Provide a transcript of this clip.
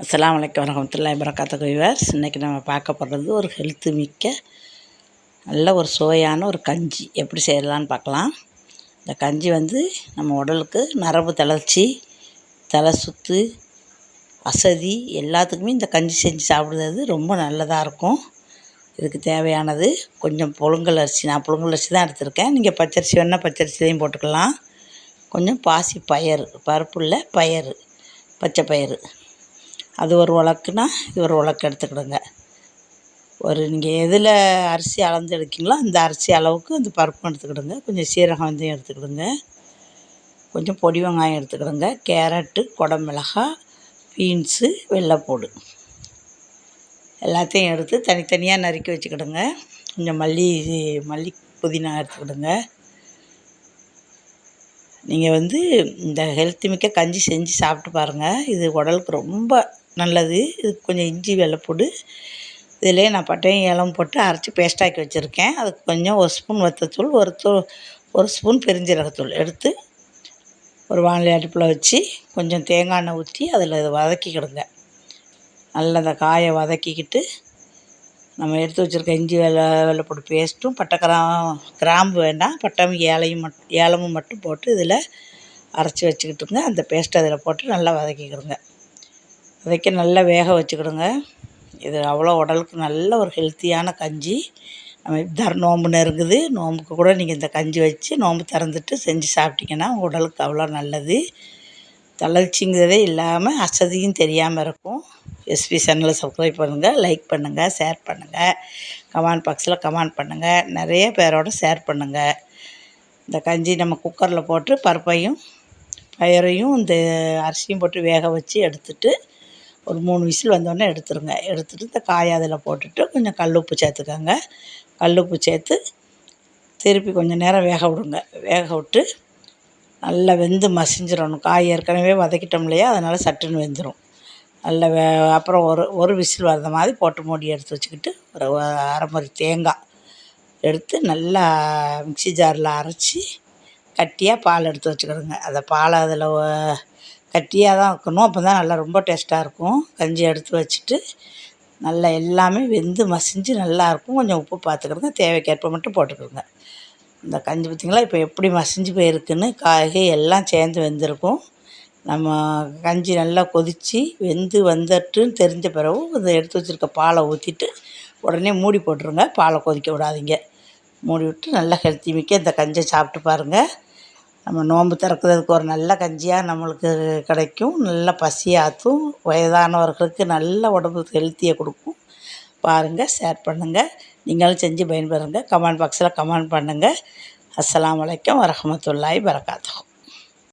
அஸ்லாம் வலைக்கம் வரமத்துல்லா வரகாத்து விவர்ஸ். இன்றைக்கி நம்ம பார்க்க போகிறது ஒரு ஹெல்த்து மிக்க நல்ல ஒரு சுவையான ஒரு கஞ்சி. எப்படி செய்யலான்னு பார்க்கலாம். இந்த கஞ்சி வந்து நம்ம உடலுக்கு நரம்பு தளர்ச்சி தலை சுத்து அசதி எல்லாத்துக்குமே இந்த கஞ்சி செஞ்சு சாப்பிடுறது ரொம்ப நல்லதாக இருக்கும். இதுக்கு தேவையானது கொஞ்சம் புழுங்கல் அரிசி. நான் புழுங்கல் அரிசி தான் எடுத்திருக்கேன். நீங்கள் பச்சரிசி வேணால் பச்சரிசிலையும் போட்டுக்கலாம். கொஞ்சம் பாசி பயறு பருப்புள்ள பயறு பச்சை பயறு. அது ஒரு உலக்குன்னா இது ஒரு உலக்கு எடுத்துக்கிடுங்க. ஒரு நீங்கள் எதில் அரிசி அளந்து எடுக்கீங்களோ அந்த அரிசி அளவுக்கு அந்த பருப்பும் எடுத்துக்கிடுங்க. கொஞ்சம் சீரகம் வெந்தயம் எடுத்துக்கிடுங்க. கொஞ்சம் பொடி வெங்காயம் எடுத்துக்கிடுங்க. கேரட்டு குடமிளகா பீன்ஸு வெள்ளைப்பூடு எல்லாத்தையும் எடுத்து தனித்தனியாக நறுக்கி வச்சுக்கிடுங்க. கொஞ்சம் மல்லி மல்லி புதினா எடுத்துக்கிடுங்க. நீங்கள் வந்து இந்த ஹெல்த்தி மிக்க கஞ்சி செஞ்சு சாப்பிட்டு பாருங்கள் இது உடலுக்கு ரொம்ப நல்லது. இதுக்கு கொஞ்சம் இஞ்சி வெள்ளைப்பூடு இதிலே நான் பட்டையும் ஏலம் போட்டு அரைச்சி பேஸ்ட்டாக்கி வச்சுருக்கேன். அதுக்கு கொஞ்சம் ஒரு ஸ்பூன் வத்தத்தூள் ஒரு தூள் ஒரு ஸ்பூன் பெருஞ்சீரகத்தூள் எடுத்து ஒரு வானிலை அடுப்பில் வச்சு கொஞ்சம் தேங்காய் எண்ணெய் ஊற்றி அதில் வதக்கிக்கிடுங்க. நல்லா அந்த காயை வதக்கிக்கிட்டு நம்ம எடுத்து வச்சுருக்க இஞ்சி வெள்ளை வெள்ளைப்பூடு பேஸ்ட்டும் பட்டை கிராம் கிராம்பு வேண்டாம். பட்டம் ஏலையும் மட் ஏலமும் மட்டும் போட்டு இதில் அரைச்சி வச்சுக்கிட்டுங்க அந்த பேஸ்ட்டை அதில் போட்டு நல்லா வதக்கிக்கிடுங்க. வதக்கி நல்லா வேக வச்சுக்கிடுங்க. இது அவ்வளோ உடலுக்கு நல்ல ஒரு ஹெல்த்தியான கஞ்சி. நம்ம தர நோம்பு நெருங்குது. நோம்புக்கு கூட நீங்கள் இந்த கஞ்சி வச்சு நோம்பு திறந்துட்டு செஞ்சு சாப்பிட்டிங்கன்னா உடலுக்கு அவ்வளோ நல்லது. தளர்ச்சிங்கிறதே இல்லாமல் அசதியும் தெரியாமல் இருக்கும். எஸ்பி சேனலை சப்ஸ்கிரைப் பண்ணுங்கள் லைக் பண்ணுங்கள் ஷேர் பண்ணுங்கள் கமெண்ட் பாக்ஸில் கமெண்ட் பண்ணுங்கள் நிறைய பேரோட ஷேர் பண்ணுங்கள் இந்த கஞ்சி நம்ம குக்கரில் போட்டு பருப்பையும் பயரையும் இந்த அரிசியும் போட்டு வேக வச்சு எடுத்துட்டு ஒரு மூணு விசில் வந்தோடனே எடுத்துருங்க. எடுத்துட்டு இந்த காயை அதில் போட்டுட்டு கொஞ்சம் கல் உப்பு சேர்த்துக்கோங்க. கல் உப்பு சேர்த்து திருப்பி கொஞ்சம் நேரம் வேக விடுங்க. வேக விட்டு நல்லா வெந்து மசிஞ்சிடணும். காய் ஏற்கனவே வதக்கிட்டோம் இல்லையா? அதனால் சட்டுன்னு வெந்துடும் நல்ல வே அப்புறம் ஒரு ஒரு விசில் வர்ற மாதிரி போட்டு மூடி எடுத்து வச்சுக்கிட்டு ஒரு அரை தேங்காய் எடுத்து நல்லா மிக்சி ஜாரில் அரைச்சி கட்டியாக பால் எடுத்து வச்சுக்கிடுங்க. அந்த பாலை அதில் கட்டியாக தான் வைக்கணும். அப்போ தான் நல்லா ரொம்ப டேஸ்ட்டாக இருக்கும். கஞ்சி எடுத்து வச்சுட்டு நல்லா எல்லாமே வெந்து மசிஞ்சு நல்லாயிருக்கும் கொஞ்சம் உப்பு பார்த்துக்கிடுங்க. தேவைக்கேற்ப மட்டும் போட்டுக்கிடுங்க. இந்த கஞ்சி பார்த்திங்களா? இப்போ எப்படி மசிஞ்சு போயிருக்குன்னு காய்கறி எல்லாம் சேர்ந்து வெந்திருக்கும். நம்ம கஞ்சி நல்லா கொதித்து வெந்து வந்துட்டுன்னு தெரிஞ்ச பிறகு இந்த எடுத்து வச்சுருக்க பாலை ஊற்றிட்டு உடனே மூடி போட்டுருங்க. பாலை கொதிக்க விடாதீங்க. மூடி விட்டு நல்லா ஹெல்த்தி மிக்க இந்த கஞ்சியை சாப்பிட்டு பாருங்கள் நம்ம நோன்பு திறக்கிறதுக்கு ஒரு நல்ல கஞ்சியாக நம்மளுக்கு கிடைக்கும். நல்ல பசியாற்றும் வயதானவர்களுக்கு நல்ல உடம்புக்கு ஹெல்த்தியை கொடுக்கும். பாருங்கள் ஷேர் பண்ணுங்கள் நீங்களும் செஞ்சு பயன்பெறுங்க. கமெண்ட் பாக்ஸில் கமெண்ட் பண்ணுங்கள் அஸ்லாம் வலைக்கம் வரமத்துல்லாய் வரகாத்தூ